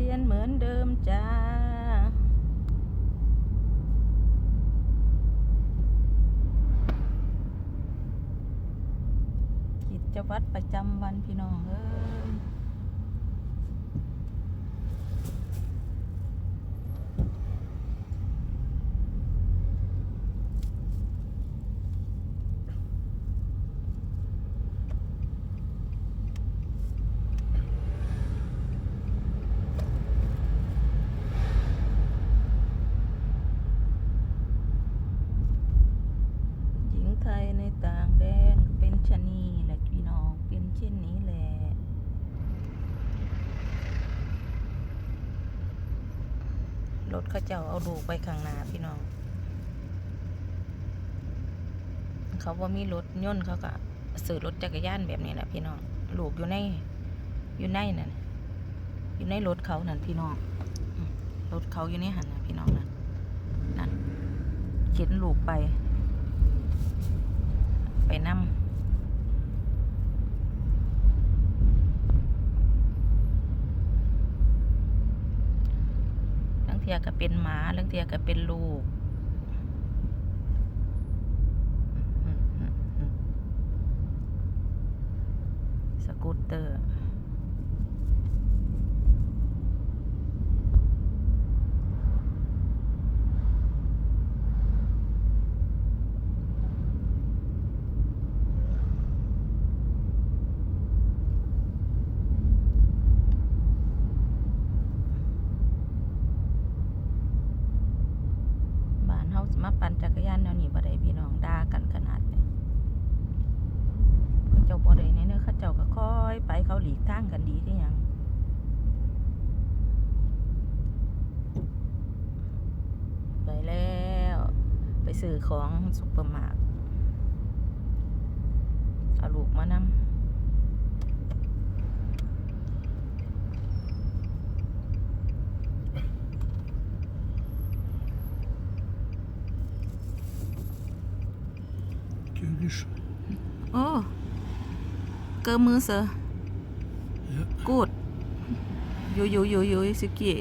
เรียนเหมือนเดิมจ้า กิจวัตรประจำวันพี่น้องเอ้ยหญิงไทยในต่างแดนก็เป็น ชะนีแหละพี่น้องเป็นเช่นนี้แหละรถเขาเจ้าเอาลูกไปข้างหน้าพี่น้อง เขาว่ามีรถยนต์เขาก็ซื้อรถจักรยานแบบนี้แหละพี่น้องลูกอยู่ในอยู่ในนั่นอยู่ในรถเขานั่นพี่น้องรถเขาอยู่ในหันนะพี่น้องนั่นนั่นเข็นลูกไป ไปนำลังเทียก็เป็นหมาลังเทียก็เป็นลูกสกูตเตอร์ สิมาปั่นจักรยานแนวนี้บ่ได้พี่น้องด่ากันขนาดนี้เขาเจ้าบ่ได้ในเนื้อเขาเจ้าก็ค่อยไปเขาหลีกทางกันดีคือหยังไปแล้ว ไปซื้อของซุปเปอร์มาร์ทเอาลูกมานำ Türkisch. โอ้เกอมือเซอ Ja. กูดยูยูยูยูสกิ